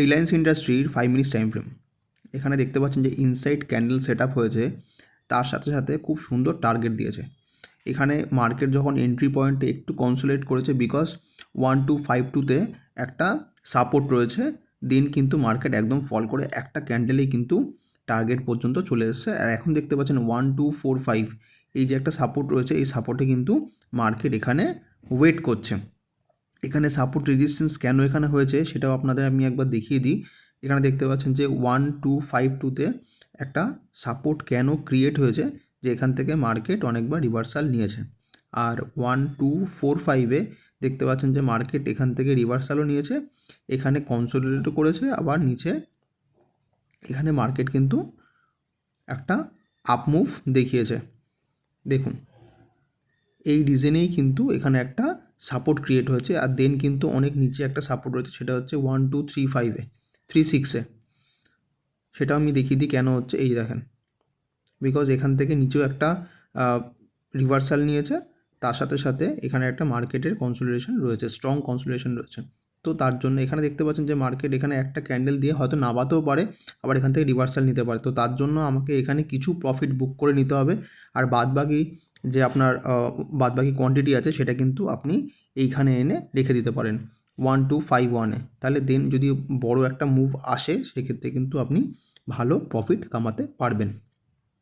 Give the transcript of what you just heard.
রিলায়েন্স ইন্ডাস্ট্রির five minutes time frame এখানে দেখতে পাচ্ছেন যে ইনসাইড ক্যান্ডেল সেট আপ হয়েছে। তার সাথে সাথে খুব সুন্দর টার্গেট দিয়েছে। এখানে মার্কেট যখন এন্ট্রি পয়েন্টে একটু কনসোলেট করেছে বিকজ ওয়ান টু ফাইভ টুতে একটা সাপোর্ট রয়েছে দিন কিন্তু মার্কেট একদম ফল করে একটা ক্যান্ডেলেই কিন্তু টার্গেট পর্যন্ত চলে এসেছে। আর এখন দেখতে পাচ্ছেন ওয়ান টু ফোর ফাইভ এই যে একটা সাপোর্ট রয়েছে, এই সাপোর্টে কিন্তু মার্কেট এখানে ওয়েট করছে। এখানে সাপোর্ট রেজিস্ট্যান্স কেন এখানে হয়েছে সেটাও আপনাদের আমি একবার দেখিয়ে দিই। এখানে দেখতে পাচ্ছেন যে ওয়ান টু ফাইভ টুতে একটা সাপোর্ট কেন ক্রিয়েট হয়েছে যে এখান থেকে মার্কেট অনেকবার রিভার্সাল নিয়েছে। আর ওয়ান টু ফোর ফাইভে দেখতে পাচ্ছেন যে মার্কেট এখান থেকে রিভার্সালও নিয়েছে, এখানে কনসোলিডেটও করেছে, আবার নিচে এখানে মার্কেট কিন্তু একটা আপ মুভ দেখিয়েছে। দেখুন, এই রিজনেই কিন্তু এখানে একটা সাপোর্ট ক্রিয়েট হয়েছে, আর দেন কিন্তু অনেক নিচে একটা সাপোর্ট রয়েছে, সেটা হচ্ছে ওয়ান টু থ্রি ফাইভে থ্রি সিক্সে সেটা আমি দেখিয়ে দিই কেন হচ্ছে, এই দেখেন। বিকজ এখান থেকে নিচেও একটা রিভার্সাল নিয়েছে, তার সাথে সাথে এখানে একটা মার্কেটের কনসোলিডেশন রয়েছে স্ট্রং কনসোলিডেশন রয়েছে। তো তার জন্য এখানে দেখতে পাচ্ছেন যে মার্কেট এখানে একটা ক্যান্ডেল দিয়ে হয়তো নামাতেও পারে, আবার এখান থেকে রিভার্সাল নিতে পারে। তো তার জন্য আমাকে এখানে কিছু প্রফিট বুক করে নিতে হবে, আর বাদবাকি যে আপনার বাদবাকি কোয়ান্টিটি আছে সেটা কিন্তু আপনি এইখানে এনে রেখে দিতে পারেন। ওয়ান টু ফাইভ ওয়ানে তাহলে দেন যদি বড় একটা মুভ আসে, সেক্ষেত্রে কিন্তু আপনি ভালো প্রফিট কামাতে পারবেন।